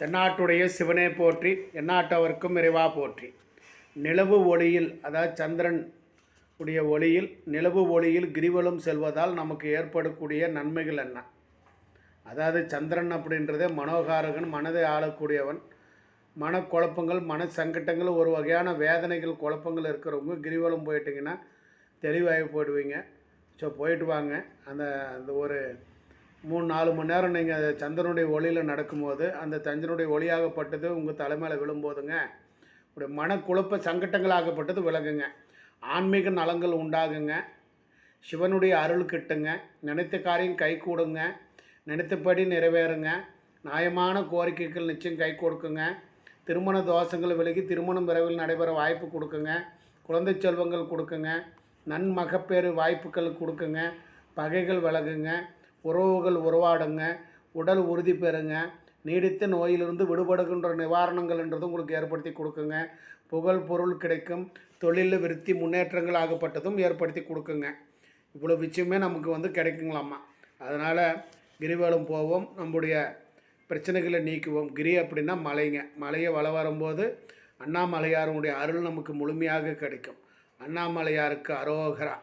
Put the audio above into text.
தென்னாட்டுடைய சிவனே போற்றி எந்நாட்டவர்க்கும் இறைவா போற்றி. நிலவு ஒளியில் அதாவது சந்திரன் உடைய ஒளியில் நிலவு ஒளியில் கிரிவலம் செல்வதால் நமக்கு ஏற்படக்கூடிய நன்மைகள் என்ன? அதாவது சந்திரன் அப்படின்றதே மனோகாரகன் மனதை ஆளக்கூடியவன். மனக்குழப்பங்கள் மன சங்கட்டங்கள் ஒரு வகையான வேதனைகள் குழப்பங்கள் இருக்கிறவங்க கிரிவலம் போயிட்டீங்கன்னா தெளிவாகி போயிடுவீங்க. ஸோ போயிட்டு வாங்க. அந்த அந்த ஒரு மூணு நாலு மணி நேரம் நீங்கள் சந்திரனுடைய ஒளியில் நடக்கும்போது அந்த சந்திரனுடைய ஒளியாகப்பட்டது உங்கள் தலைமையில் விழும்போதுங்க ஒரு மனக்குழப்ப சங்கட்டங்களாகப்பட்டது விலகுங்க. ஆன்மீக நலங்கள் உண்டாகுங்க. சிவனுடைய அருள் கிட்டுங்க. நினைத்த காரியம் கை கூடுங்க. நினைத்தபடி நிறைவேறுங்க. நியாயமான கோரிக்கைகள் நிச்சயம் கை கொடுக்குங்க. திருமண தோஷங்கள் விலகி திருமணம் விரைவில் நடைபெற வாய்ப்பு கொடுக்குங்க. குழந்தை செல்வங்கள் கொடுக்குங்க. நன்மகப்பேறு வாய்ப்புகள் கொடுக்குங்க. பகைகள் விலகுங்க. உறவுகள் உருவாடுங்க உடல் உறுதி பெறுங்க நீடித்த நோயிலிருந்து விடுபடுகின்ற நிவாரணங்கள்ன்றது உங்களுக்கு ஏற்படுத்தி கொடுக்குங்க. புகழ் பொருள் கிடைக்கும் தொழிலில் விருத்தி முன்னேற்றங்கள் ஆகப்பட்டதும் ஏற்படுத்தி கொடுக்குங்க. இவ்வளோ விஷயமே நமக்கு வந்து கிடைக்குங்களாம்மா. அதனால் கிரிவலம் போவோம் நம்முடைய பிரச்சனைகளை நீக்குவோம். கிரி அப்படின்னா மலைங்க. மலையை வள வரும்போது அண்ணாமலையாருடைய அருள் நமக்கு முழுமையாக கிடைக்கும். அண்ணாமலையாருக்கு அரோகரா.